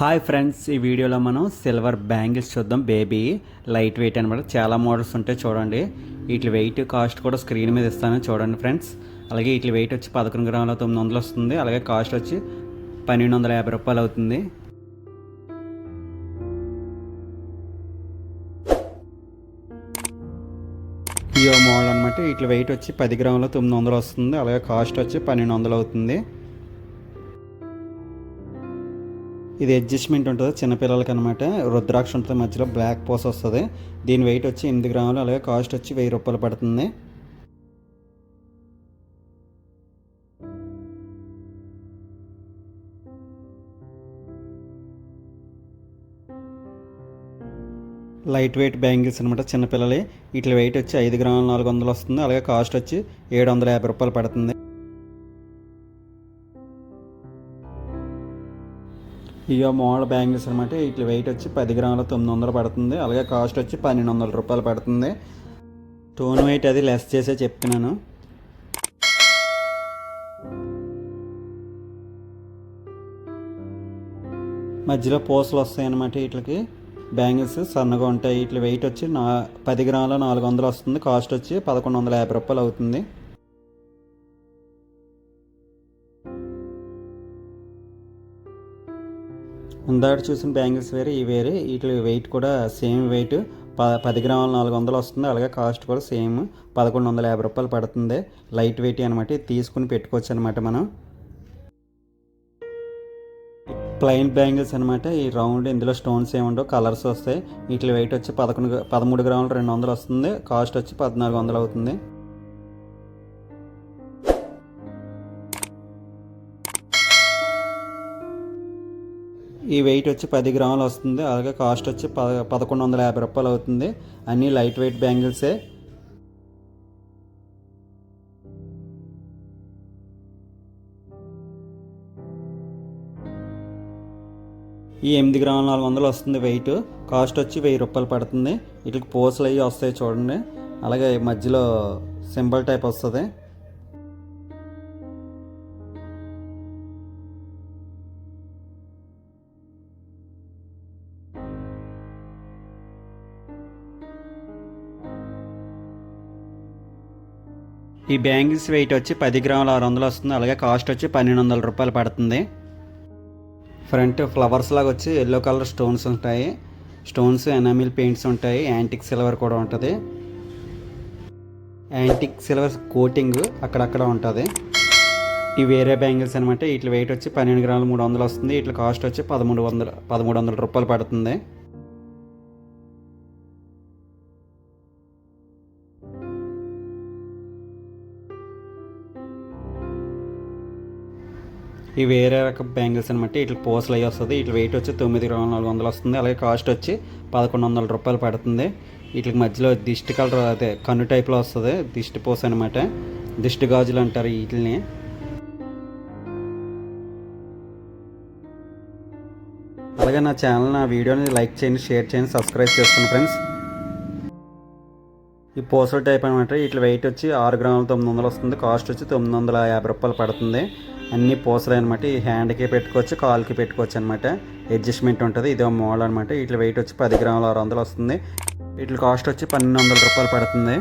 Hi friends ఈ వీడియోలో మనం సిల్వర్ బ్యాంగిల్స్ చూద్దాం బేబీ లైట్ వెయిట్ అనమాట చాలా మోడల్స్ ఉంటాయి చూడండి. వీటి వెయిట్ కాస్ట్ కూడా స్క్రీన్ మీద ఇస్తాను చూడండి ఫ్రెండ్స్ అలాగే వీటి వెయిట్ వచ్చి పదకొండు గ్రాముల తొమ్మిది వందలు వస్తుంది. అలాగే కాస్ట్ వచ్చి పన్నెండు వందల యాభై రూపాయలు అవుతుంది. ఈ మోడల్ అనమాట వీటి వెయిట్ వచ్చి పది గ్రాముల తొమ్మిది వందలు వస్తుంది. అలాగే కాస్ట్ వచ్చి పన్నెండు వందలు అవుతుంది. ఇది అడ్జస్ట్మెంట్ ఉంటుంది చిన్నపిల్లలకి అనమాట రుద్రాక్ష ఉంటుంది మధ్యలో బ్లాక్ పోస్ వస్తుంది. దీని వెయిట్ వచ్చి ఎనిమిది గ్రాములు అలాగే కాస్ట్ వచ్చి వెయ్యి రూపాయలు పడుతుంది. లైట్ వెయిట్ బ్యాంగిల్స్ అనమాట చిన్నపిల్లలే వీటి వెయిట్ వచ్చి ఐదు గ్రాములు నాలుగు వందలు వస్తుంది. అలాగే కాస్ట్ వచ్చి ఏడు వందల యాభై రూపాయలు పడుతుంది. ఇక మోడల్ బ్యాంగిల్స్ అనమాట వీటి వెయిట్ వచ్చి పది గ్రాముల తొమ్మిది వందలు పడుతుంది. అలాగే కాస్ట్ వచ్చి పన్నెండు వందల రూపాయలు పడుతుంది. టోన్ వెయిట్ అది లెస్ చేసే చెప్తున్నాను. మధ్యలో పూసలు వస్తాయన్నమాట వీటికి. బ్యాంగిల్స్ సన్నగా ఉంటాయి. వీటి వెయిట్ వచ్చి నా పది గ్రాముల నాలుగు వందలు వస్తుంది. కాస్ట్ వచ్చి పదకొండు వందల యాభై రూపాయలు అవుతుంది. ఇందాక చూసిన బ్యాంగిల్స్ వేరే ఈ వేరే. వీటి వెయిట్ కూడా సేమ్ వెయిట్ ప పది గ్రాములు నాలుగు వందలు వస్తుంది. అలాగే కాస్ట్ కూడా సేమ్ పదకొండు వందల యాభై రూపాయలు పడుతుంది. లైట్ వెయిట్ అనమాట తీసుకుని పెట్టుకోవచ్చు అనమాట మనం. ప్లెయిన్ బ్యాంగిల్స్ అనమాట ఈ రౌండ్ ఇందులో స్టోన్స్ ఏముండవు కలర్స్ వస్తాయి. వీటి వెయిట్ వచ్చి పదకొండు పదమూడు గ్రాములు రెండు వందలు వస్తుంది. కాస్ట్ వచ్చి పద్నాలుగు వందలు అవుతుంది. ఈ వెయిట్ వచ్చి పది గ్రాములు వస్తుంది. అలాగే కాస్ట్ వచ్చి పద పదకొండు వందల యాభై రూపాయలు అవుతుంది. అన్నీ లైట్ వెయిట్ బ్యాంగిల్సే ఈ ఎనిమిది గ్రాముల నాలుగు వందలు వస్తుంది వెయిట్ కాస్ట్ వచ్చి వెయ్యి రూపాయలు పడుతుంది. వీటికి పోసలు అవి వస్తాయి చూడండి. అలాగే మధ్యలో సింబల్ టైప్ వస్తుంది. ఈ బ్యాంగిల్స్ వెయిట్ వచ్చి పది గ్రాముల ఆరు వందలు వస్తుంది. అలాగే కాస్ట్ వచ్చి పన్నెండు వందల రూపాయలు పడుతుంది. ఫ్రంట్ ఫ్లవర్స్ లాగా వచ్చి ఎల్లో కలర్ స్టోన్స్ ఉంటాయి. స్టోన్స్ ఎనామిల్ పెయింట్స్ ఉంటాయి. యాంటిక్ సిల్వర్ కూడా ఉంటుంది. యాంటిక్ సిల్వర్ కోటింగ్ అక్కడక్కడ ఉంటుంది. ఈ వేరే బ్యాంగిల్స్ అనమాట వీటి వెయిట్ వచ్చి పన్నెండు గ్రాములు మూడు వందలు వస్తుంది. వీటి కాస్ట్ వచ్చి పదమూడు వందల పదమూడు వందల రూపాయలు పడుతుంది. ఈ వేరే రకం బ్యాంగిల్స్ అనమాట వీటి పోసలు అయ్యి వస్తుంది. వీటి వెయిట్ వచ్చి తొమ్మిది నాలుగు వందలు వస్తుంది. అలాగే కాస్ట్ వచ్చి పదకొండు వందల రూపాయలు పడుతుంది. వీటికి మధ్యలో దిష్టి కలర్ అదే కన్ను టైప్లో వస్తుంది. దిష్టి పోస అనమాట దిష్టి గాజులు అంటారు వీటిని అలాగే నా ఛానల్ నా వీడియోని లైక్ చేయండి షేర్ చేయండి సబ్స్క్రైబ్ చేసుకోండి ఫ్రెండ్స్ ఈ పోసల టైప్ అనమాట వీటి వెయిట్ వచ్చి ఆరు గ్రాముల తొమ్మిది వందలు వస్తుంది. కాస్ట్ వచ్చి తొమ్మిది వందల యాభై రూపాయలు పడుతుంది. అన్ని పోసలు అనమాట ఈ హ్యాండ్కి పెట్టుకోవచ్చు కాల్కి పెట్టుకోవచ్చు అనమాట అడ్జస్ట్మెంట్ ఉంటుంది. ఇదో మోడల్ అనమాట వీటి వెయిట్ వచ్చి పది గ్రాముల ఆరు వందలు వస్తుంది. వీటి కాస్ట్ వచ్చి పన్నెండు వందల రూపాయలు పడుతుంది.